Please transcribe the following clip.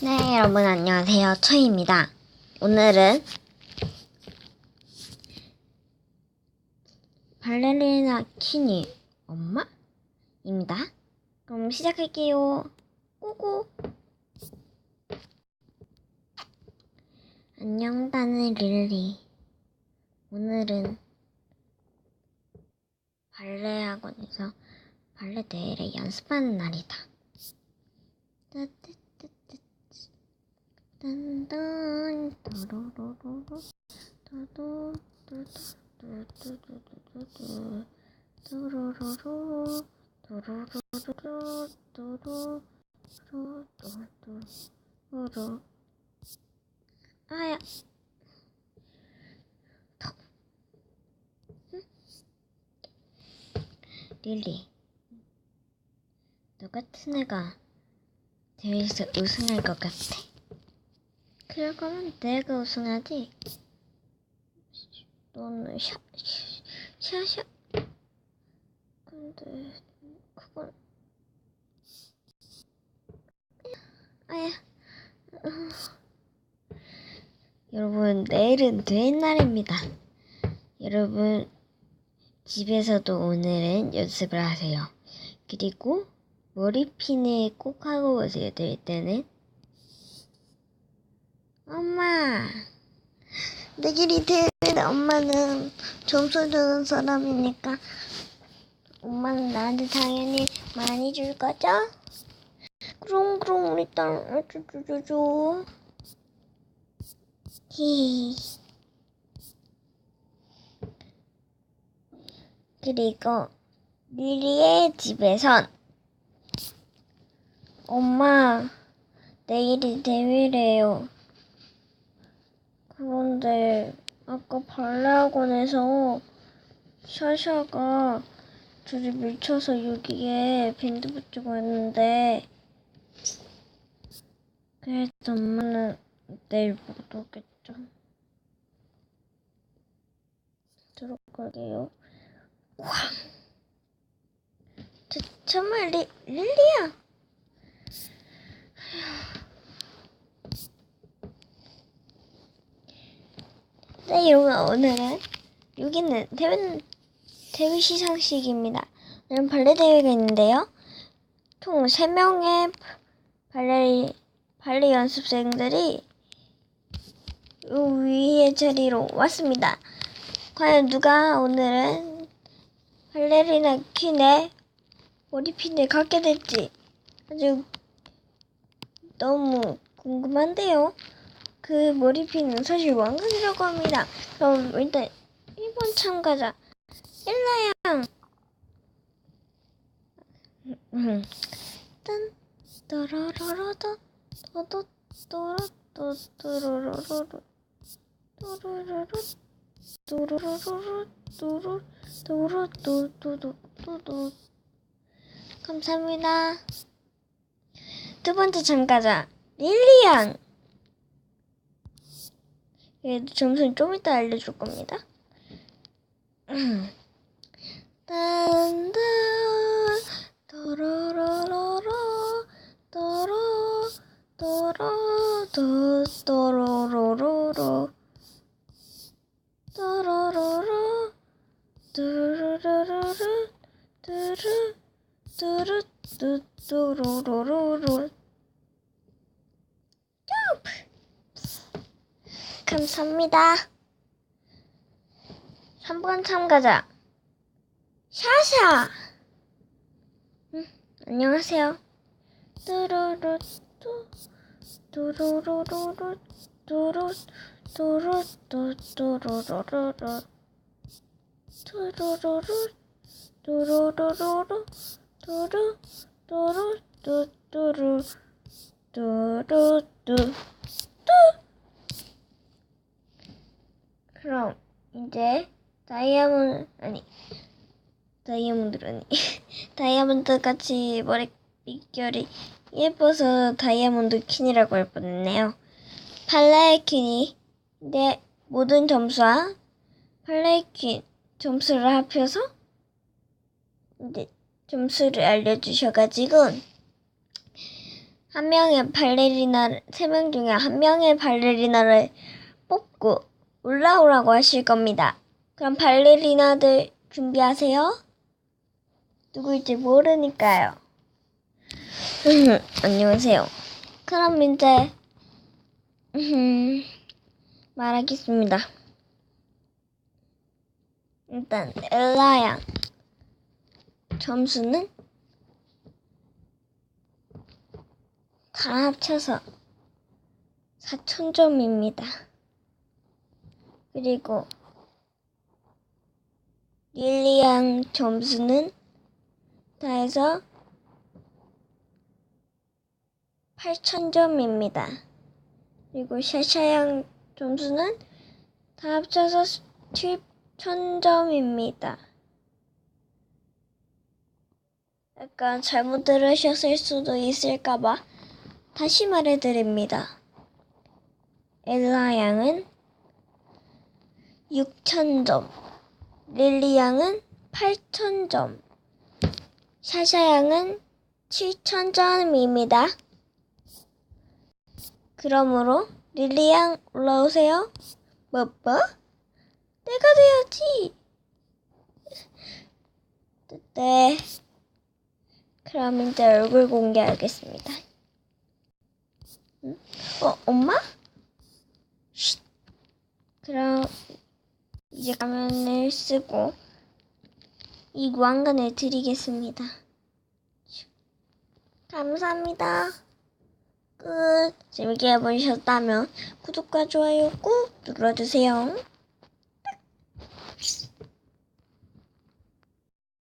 네, 여러분 안녕하세요. 초이입니다. 오늘은 발레리나 키니 엄마입니다. 그럼 시작할게요. 고고. 안녕, 나는 릴리. 오늘은 발레 학원에서 발레 대회를 연습하는 날이다. 따뜻뜨뜨. 딴딴 또로로로로 또도 또도또도도 도도 또로로로 또로로로로 또로 또또또로 아야? 릴리 너 같은 애가 대회에서 우승할 것 같아. 그럴 거면 내가 우승하지. 너는 샤, 샤, 샤. 근데 그건 아야. 어. 여러분 내일은 대회 날입니다. 여러분 집에서도 오늘은 연습을 하세요. 그리고 머리핀을 꼭 하고 오세요. 될 때는. 엄마, 내일이 대회 엄마는 점수 주는 사람이니까 엄마는 나한테 당연히 많이 줄 거죠? 그럼 그럼 일단 쭈쭈쭈쭈 히 그리고 리리의 집에선 엄마 내일이 대회래요. 그런데 아까 발레학원에서 샤샤가 둘이 밀쳐서 여기에 밴드 붙이고 있는데 그래도 엄마는 내일 못 오겠죠. 들어갈게요. 와. 저, 정말 리, 릴리야. 네, 여러분 오늘은 여기는 대회 대회 시상식입니다. 오늘 발레 대회가 있는데요. 총 3명의 발레 발레 연습생들이 요 위의 자리로 왔습니다. 과연 누가 오늘은 발레리나 퀸의 머리핀을 갖게 될지 아주 너무 궁금한데요. 그 머리핀은 사실 왕관이라고 합니다. 그럼 일단 1번 참가자. 일라양. 딴 또로로로도 또도 또로 또또로로로로 또로로로 또로로로로 또로 또로 또또도 또도. 감사합니다. 두 번째 참가자 릴리양 얘도 점수는 좀 이따 알려줄 겁니다. 딴딴 또로로로로 또로 또로 또 또로로로로. 또로로로 뚜루루루루 뚜루 뚜루 뚜뚜로로로로 점프 감사합니다. 3번 참가자 샤샤 음, 안녕하세요. 뚜루루 뚜 뚜루루루루 뚜루 뚜루 뚜 뚜루루루루 뚜루루루 뚜루루루루 뚜루 뚜루 뚜 뚜루 뚜루 뚜 그럼 이제 다이아몬드 아니 다이아몬드 아니 다이아몬드 같이 머리 빗결이 예뻐서 다이아몬드 퀸이라고 할 뻔했네요. 팔라의 퀸이 내 모든 점수와 팔라의 퀸 점수를 합해서 이제 점수를 알려주셔가지고 한 명의 발레리나, 세 명 중에 한 명의 발레리나를 뽑고 올라오라고 하실 겁니다. 그럼 발레리나들 준비하세요. 누구일지 모르니까요. 안녕하세요. 그럼 이제 음, 말하겠습니다. 일단 엘라 양 점수는 다 합쳐서 4,000점입니다. 그리고 릴리 양 점수는 다 해서 8,000점입니다. 그리고 샤샤양 점수는 다 합쳐서 7,000점입니다. 약간 잘못 들으셨을 수도 있을까봐 다시 말해드립니다. 엘라 양은 6,000점, 릴리 양은 8,000점, 샤샤 양은 7,000점입니다. 그러므로 릴리 양 올라오세요. 뭐 뭐? 내가 돼야지. 네. 그럼 이제 얼굴 공개하겠습니다. 응? 어, 엄마? 쉿. 그럼 이제 가면을 쓰고 이 무한관을 드리겠습니다. 감사합니다. 끝. 재밌게 보셨다면 구독과 좋아요 꾹 눌러주세요.